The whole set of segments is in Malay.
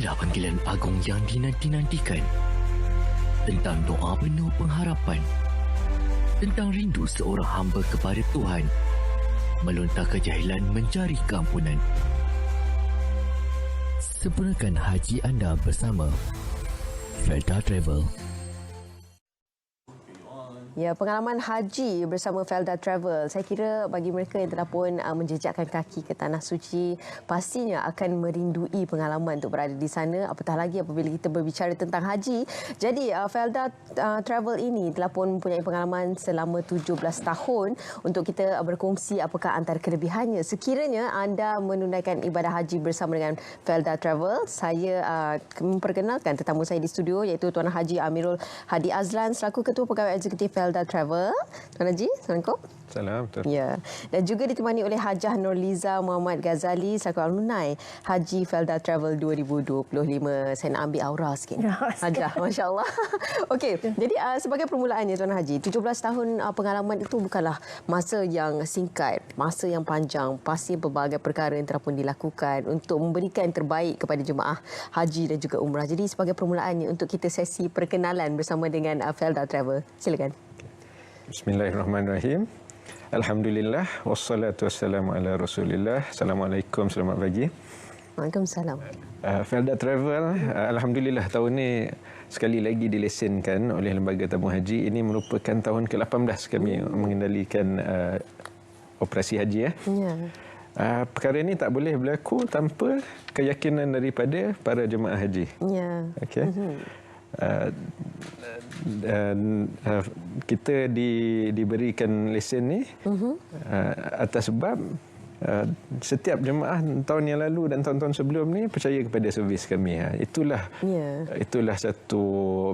Inilah panggilan agung yang dinanti-nantikan. Tentang doa penuh pengharapan. Tentang rindu seorang hamba kepada Tuhan. Melontar kejahilan mencari keampunan. Sempurnakan haji anda bersama Felda Travel. Ya, pengalaman haji bersama Felda Travel. Saya kira bagi mereka yang telah pun uh, menjejakkan kaki ke tanah suci, pastinya akan merindui pengalaman untuk berada di sana. Apatah lagi apabila kita berbicara tentang haji. Jadi, uh, Felda uh, Travel ini telah pun mempunyai pengalaman selama 17 tahun untuk kita berkongsi apakah antara kelebihannya. Sekiranya anda menunaikan ibadah haji bersama dengan Felda Travel, saya memperkenalkan tetamu saya di studio iaitu Tuan Haji Amirul Hadi Azlan selaku Ketua Pegawai Eksekutif Felda Travel. Tuan Haji, Assalamualaikum. Salam. Betul. Ya. Dan juga ditemani oleh Hajah Nurliza Muhammad Ghazali selaku alumni Haji Felda Travel 2025. Saya nak ambil aura sikit. Ya, Hajah, Masya Allah. Okey, jadi uh, sebagai permulaannya Tuan Haji, 17 tahun uh, pengalaman itu bukanlah masa yang singkat, masa yang panjang. Pasti berbagai perkara yang telah pun dilakukan untuk memberikan yang terbaik kepada jemaah haji dan juga umrah. Jadi sebagai permulaannya untuk kita sesi perkenalan bersama dengan uh, Felda Travel. Silakan. Bismillahirrahmanirrahim. Alhamdulillah wassalatu wassalamu ala Rasulillah. Assalamualaikum selamat pagi. Waalaikumsalam. Uh, Felda Travel uh, alhamdulillah tahun ini sekali lagi dilesenkan oleh Lembaga Tamu Haji. Ini merupakan tahun ke-18 kami mengendalikan uh, operasi haji ya. Ya. Uh, perkara ini tak boleh berlaku tanpa keyakinan daripada para jemaah haji. Ya. Okey. Uh, dan uh, kita di, diberikan lesen ni uh-huh. uh, atas sebab uh, setiap jemaah tahun yang lalu dan tahun-tahun sebelum ni percaya kepada servis kami. Ha. Itulah Ya. itulah satu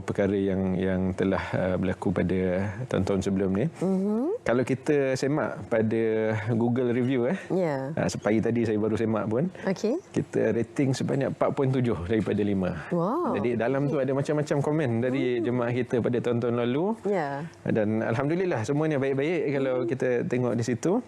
perkara yang yang telah uh, berlaku pada tahun-tahun sebelum ni. Uh-huh. Kalau kita semak pada Google review eh. Ya. Uh, pagi tadi saya baru semak pun. Okey. Kita rating sebanyak 4.7 daripada 5. Wow. Jadi dalam tu ada macam-macam komen dari jemaah kita pada tahun-tahun lalu. Ya. Dan alhamdulillah semuanya baik-baik kalau kita tengok di situ.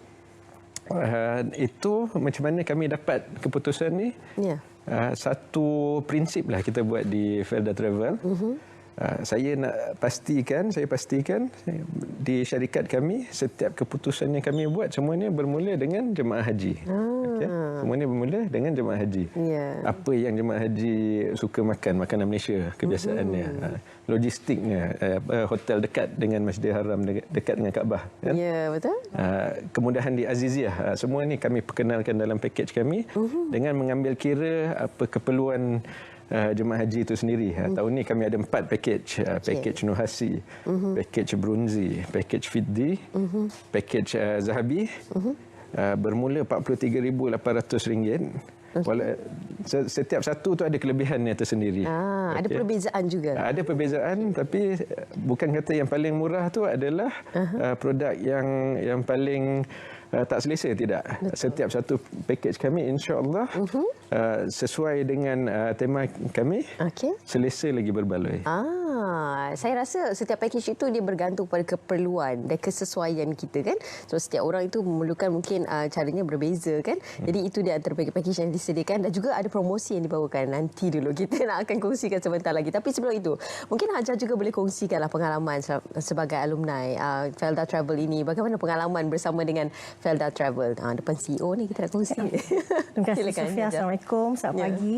Uh, itu macam mana kami dapat keputusan ni? Ya. Uh, satu prinsip lah kita buat di Felda Travel. Uh-huh. Uh, saya nak pastikan, saya pastikan di syarikat kami setiap keputusan yang kami buat semuanya bermula dengan jemaah haji. Ah. Okay? Semuanya bermula dengan jemaah haji. Ya. Apa yang jemaah haji suka makan, makanan Malaysia kebiasaannya. Uh, logistiknya, uh, hotel dekat dengan Masjidil Haram, de- dekat dengan Kaabah. Kan? Ya, betul? Uh, kemudahan di Aziziyah uh, semua ni kami perkenalkan dalam pakej kami uh-huh. dengan mengambil kira apa keperluan uh, jemaah haji itu sendiri. Uh, tahun ni kami ada empat pakej, uh, pakej Nuhasi, uh-huh. pakej Brunzi, pakej Fiddi, uh-huh. pakej uh, Zahabi. Uh-huh. Uh, bermula RM43,800. Wala, se- setiap satu tu ada kelebihannya tersendiri. Ah, ada Okey. perbezaan juga. Ada perbezaan tapi eh, bukan kata yang paling murah tu adalah uh-huh. uh, produk yang yang paling uh, tak selesa tidak. Betul. Setiap satu pakej kami insya-Allah uh-huh. uh, sesuai dengan uh, tema kami Okey. selesa lagi berbaloi. Ah, saya rasa setiap package itu dia bergantung pada keperluan dan kesesuaian kita kan. So setiap orang itu memerlukan mungkin uh, caranya berbeza kan. Jadi itu dia antara package yang disediakan dan juga ada promosi yang dibawakan. Nanti dulu kita nak akan kongsikan sebentar lagi. Tapi sebelum itu, mungkin Hajar juga boleh kongsikanlah pengalaman se- sebagai alumni uh, Felda Travel ini. Bagaimana pengalaman bersama dengan Felda Travel? Ah, depan CEO ni kita nak kongsi. Terima kasih Silakan, Sofia. Hajar. Assalamualaikum. Selamat Ya. pagi.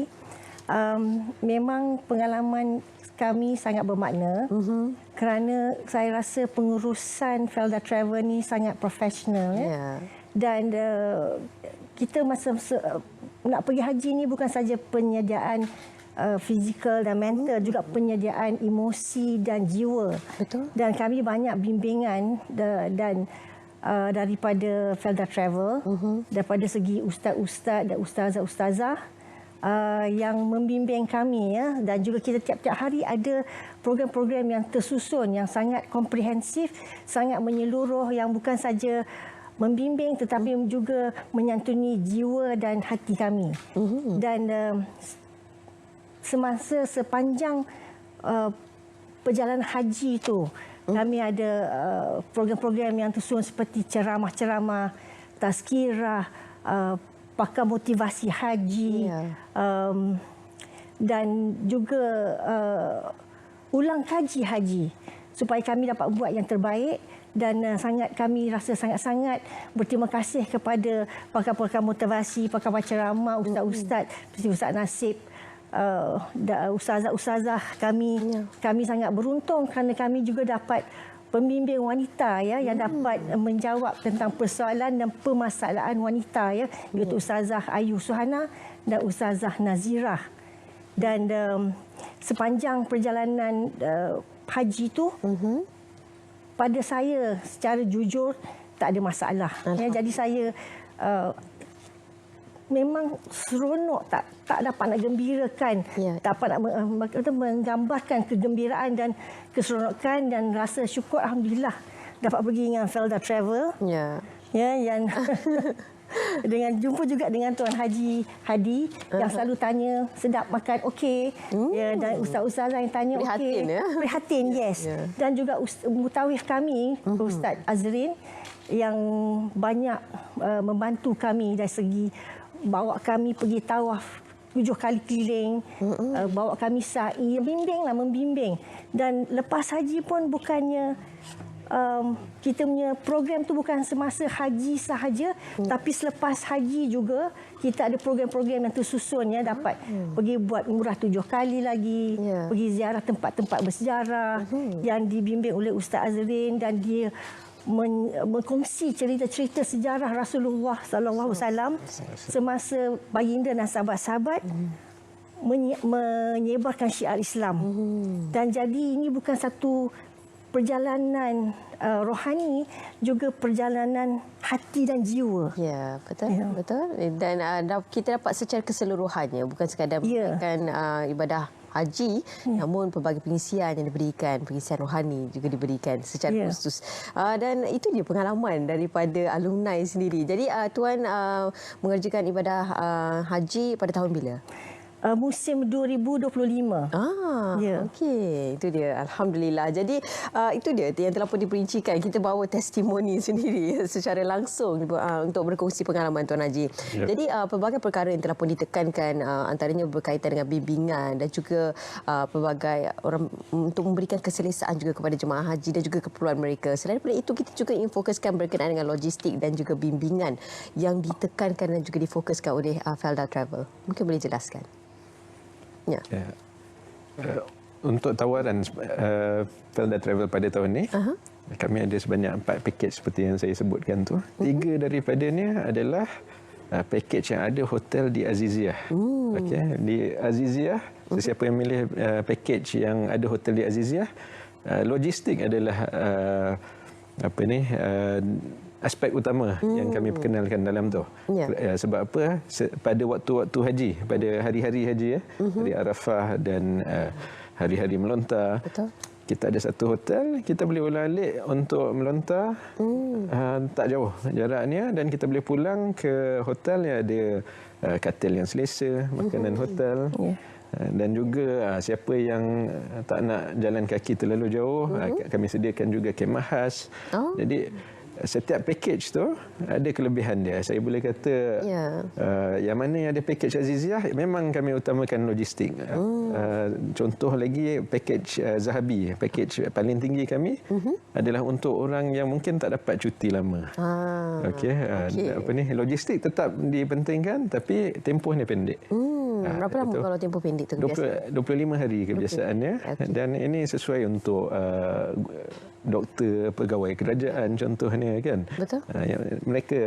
Um, memang pengalaman kami sangat bermakna uh-huh. kerana saya rasa pengurusan Felda Travel ni sangat profesional ya. Ya. Dan uh, kita masa, masa uh, nak pergi haji ni bukan saja penyediaan uh, fizikal dan mental juga penyediaan emosi dan jiwa. Betul. Dan kami banyak bimbingan da- dan uh, daripada Felda Travel uh-huh. daripada segi ustaz-ustaz dan ustazah-ustazah uh, yang membimbing kami ya dan juga kita tiap-tiap hari ada program-program yang tersusun yang sangat komprehensif, sangat menyeluruh yang bukan saja membimbing tetapi juga menyantuni jiwa dan hati kami. Uh-huh. Dan uh, semasa sepanjang uh, perjalanan haji itu hmm. kami ada uh, program-program yang tersusun seperti ceramah-ceramah, tazkirah, uh, pakar motivasi haji, Ya. um, dan juga uh, ulang kaji haji supaya kami dapat buat yang terbaik dan uh, sangat kami rasa sangat-sangat berterima kasih kepada pakar-pakar motivasi, pakar ceramah, ustaz-ustaz, seperti Ustaz Nasib, uh, ustazah-ustazah kami. Ya. Kami sangat beruntung kerana kami juga dapat pembimbing wanita ya yang dapat menjawab tentang persoalan dan permasalahan wanita ya. Iaitu Ustazah Ayu Suhana dan Ustazah Nazirah. Dan um, sepanjang perjalanan uh, haji itu uh-huh pada saya secara jujur tak ada masalah. Ya, jadi saya uh, memang seronok tak tak dapat nak gembirakan, ya. dapat nak menggambarkan kegembiraan dan keseronokan dan rasa syukur alhamdulillah dapat pergi dengan Felda Travel. Ya. Ya yang dengan jumpa juga dengan Tuan Haji Hadi uh-huh. yang selalu tanya sedap makan okey hmm. ya dan ustaz-ustaz yang tanya okey prihatin ya prihatin yes yeah. dan juga mutawif kami uh-huh. ustaz Azrin yang banyak uh, membantu kami dari segi bawa kami pergi tawaf tujuh kali keliling uh, bawa kami sa'i membimbing lah membimbing dan lepas haji pun bukannya um, kita punya program tu bukan semasa haji sahaja hmm. tapi selepas haji juga kita ada program-program yang tersusun ya dapat hmm. pergi buat umrah tujuh kali lagi yeah. pergi ziarah tempat-tempat bersejarah hmm. yang dibimbing oleh Ustaz Azrin dan dia mengkongsi cerita-cerita sejarah Rasulullah sallallahu alaihi wasallam semasa baginda dan sahabat-sahabat hmm. menyebarkan syiar Islam. Hmm. Dan jadi ini bukan satu perjalanan uh, rohani juga perjalanan hati dan jiwa. Ya, betul. Ya. Betul. Dan uh, kita dapat secara keseluruhannya bukan sekadar ya. uh, ibadah haji ya. namun pelbagai pengisian yang diberikan pengisian rohani juga diberikan secara ya. khusus uh, dan itu dia pengalaman daripada alumni sendiri jadi uh, tuan uh, mengerjakan ibadah uh, haji pada tahun bila uh, musim 2025. Ah, yeah. okey. Itu dia. Alhamdulillah. Jadi uh, itu dia yang telah pun diperincikan. Kita bawa testimoni sendiri secara langsung uh, untuk berkongsi pengalaman Tuan Haji. Yep. Jadi uh, pelbagai perkara yang telah pun ditekankan uh, antaranya berkaitan dengan bimbingan dan juga uh, pelbagai orang untuk memberikan keselesaan juga kepada jemaah haji dan juga keperluan mereka. Selain daripada itu kita juga ingin fokuskan berkenaan dengan logistik dan juga bimbingan yang ditekankan dan juga difokuskan oleh uh, Felda Travel. Mungkin boleh jelaskan. Ya. ya. Uh, untuk tawaran uh, Felda Travel pada tahun ini, uh-huh. kami ada sebanyak empat pakej seperti yang saya sebutkan tu. Uh-huh. Tiga daripadanya adalah uh, pakej yang ada hotel di Aziziyah. Uh. Okey, di Aziziyah, uh-huh. sesiapa yang milih uh, pakej yang ada hotel di Aziziyah, uh, logistik adalah uh, apa ni? Uh, aspek utama hmm. yang kami perkenalkan dalam tu. Ya. ya sebab apa? Pada waktu-waktu haji, pada hari-hari haji ya, hmm. hari Arafah dan uh, hari-hari melontar. Betul. Kita ada satu hotel, kita boleh ulang-alik untuk melontar hmm. uh, tak jauh jaraknya dan kita boleh pulang ke hotel yang ada uh, katil yang selesa, makanan hmm. hotel. Yeah. Dan juga siapa yang tak nak jalan kaki terlalu jauh, uh-huh. kami sediakan juga kemah khas. Oh. Jadi setiap package tu ada kelebihan dia. Saya boleh kata yeah. uh, yang mana yang ada package Aziziah memang kami utamakan logistik. Hmm. Uh, contoh lagi package uh, Zahabi, package paling tinggi kami uh-huh. adalah untuk orang yang mungkin tak dapat cuti lama. Ah. Okey, uh, okay. apa ni logistik tetap dipentingkan tapi tempohnya pendek. Hmm. Uh, Berapa lama kalau tempoh pendek tu? 20, 25 hari kebiasaannya okay. dan ini sesuai untuk uh, doktor pegawai kerajaan contohnya kan betul uh, mereka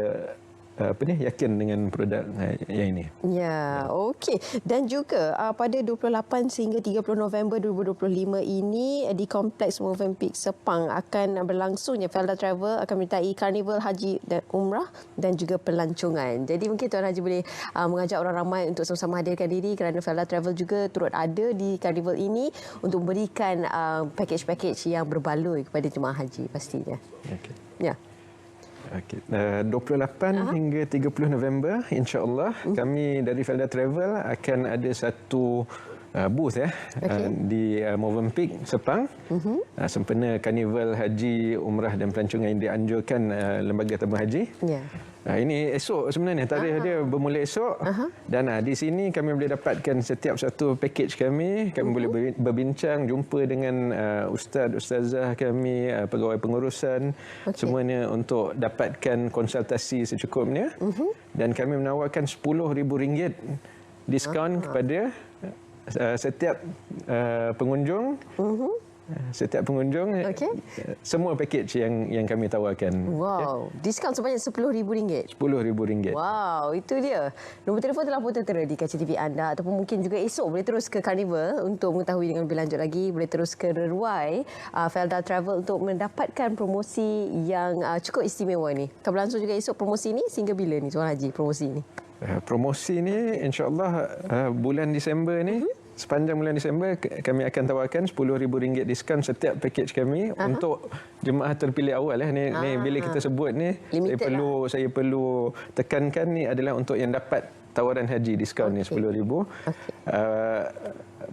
apa ni yakin dengan produk uh, yang ini. Ya, okey. Dan juga uh, pada 28 sehingga 30 November 2025 ini di Kompleks Movenpick Sepang akan berlangsungnya Felda Travel akan menyertai Carnival Haji dan Umrah dan juga pelancongan. Jadi mungkin Tuan Haji boleh uh, mengajak orang ramai untuk sama-sama hadirkan diri kerana Felda Travel juga turut ada di Carnival ini untuk memberikan uh, package-package yang berbaloi kepada jemaah haji pastinya. Okey. Ya. Okay. Uh, 28 uh-huh. hingga 30 November insya-Allah uh-huh. kami dari Felda Travel akan ada satu uh, booth ya okay. uh, di uh, Movenpick Sepang uh-huh. uh, sempena Karnival Haji Umrah dan Pelancongan yang dianjurkan uh, Lembaga Tabung Haji. Ya. Uh, ini esok sebenarnya tarikh dia bermula esok uh-huh. dan uh, di sini kami boleh dapatkan setiap satu package kami kami uh-huh. boleh berbincang jumpa dengan uh, ustaz ustazah kami uh, pegawai pengurusan okay. semuanya untuk dapatkan konsultasi secukupnya uh-huh. dan kami menawarkan RM10,000 diskaun uh-huh. kepada uh, setiap uh, pengunjung uh-huh setiap pengunjung okay. semua package yang yang kami tawarkan. Wow, okay. diskaun sebanyak RM10,000. RM10,000. Wow, itu dia. Nombor telefon telah pun tertera di kaca TV anda ataupun mungkin juga esok boleh terus ke Carnival untuk mengetahui dengan lebih lanjut lagi, boleh terus ke Reruai uh, Felda Travel untuk mendapatkan promosi yang uh, cukup istimewa ni. Akan berlangsung juga esok promosi ni sehingga bila ni Tuan Haji promosi ni? Uh, promosi ni insya-Allah uh, bulan Disember ni uh-huh sepanjang bulan Disember kami akan tawarkan RM10,000 diskaun setiap package kami Aha. untuk jemaah terpilih awal eh ni, ni bila kita sebut ni Limited saya perlu lah. saya perlu tekankan ni adalah untuk yang dapat tawaran haji diskaun okay. ni RM10,000 okay. Uh,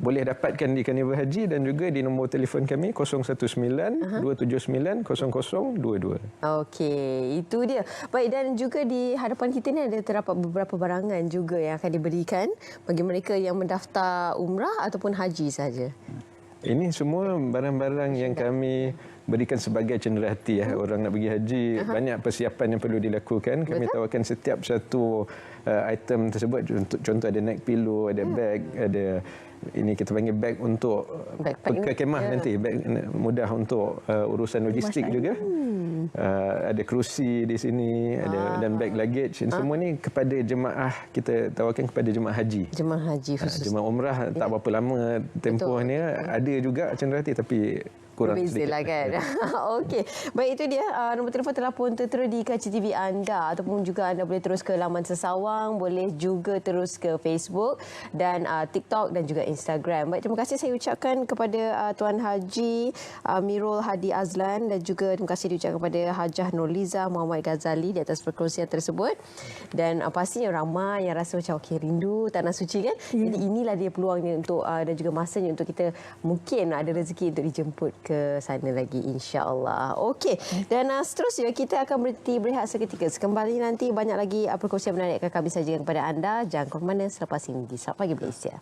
boleh dapatkan di Carnival Haji dan juga di nombor telefon kami 019-279-0022. Okey, itu dia. Baik, dan juga di hadapan kita ni ada terdapat beberapa barangan juga yang akan diberikan bagi mereka yang mendaftar umrah ataupun haji saja. Ini semua barang-barang yang kami berikan sebagai cenderahati ya orang nak pergi haji Aha. banyak persiapan yang perlu dilakukan kami Betul? tawarkan setiap satu uh, item tersebut contoh, contoh ada neck pillow ada hmm. bag ada ini kita panggil bag untuk ke kemah yeah. nanti bag mudah untuk uh, urusan logistik Masa juga hmm. uh, ada kerusi di sini ah. ada dan bag luggage ah. semua ni kepada jemaah kita tawarkan kepada jemaah haji jemaah haji uh, jemaah umrah yeah. tak berapa lama tempohnya ada juga cenderati tapi kurang Berbeza sedikit. kan. Okey. Baik itu dia. Uh, nombor telefon telah pun tertera di kaca TV anda. Ataupun juga anda boleh terus ke laman Sesawang. Boleh juga terus ke Facebook dan uh, TikTok dan juga Instagram. Baik, terima kasih saya ucapkan kepada uh, Tuan Haji uh, Mirul Hadi Azlan dan juga terima kasih diucapkan kepada Hajah Nurliza Muhammad Ghazali di atas perkongsian tersebut. Dan uh, pastinya ramai yang rasa macam okey rindu tanah suci kan. Yeah. Jadi inilah dia peluangnya untuk uh, dan juga masanya untuk kita mungkin ada rezeki untuk dijemput ke sana lagi insya-Allah. Okey. Dan uh, seterusnya kita akan berhenti berehat seketika. Sekembali nanti banyak lagi uh, perkongsian menarik akan kami sajikan kepada anda. Jangan ke mana selepas ini Sabtu Pagi Malaysia.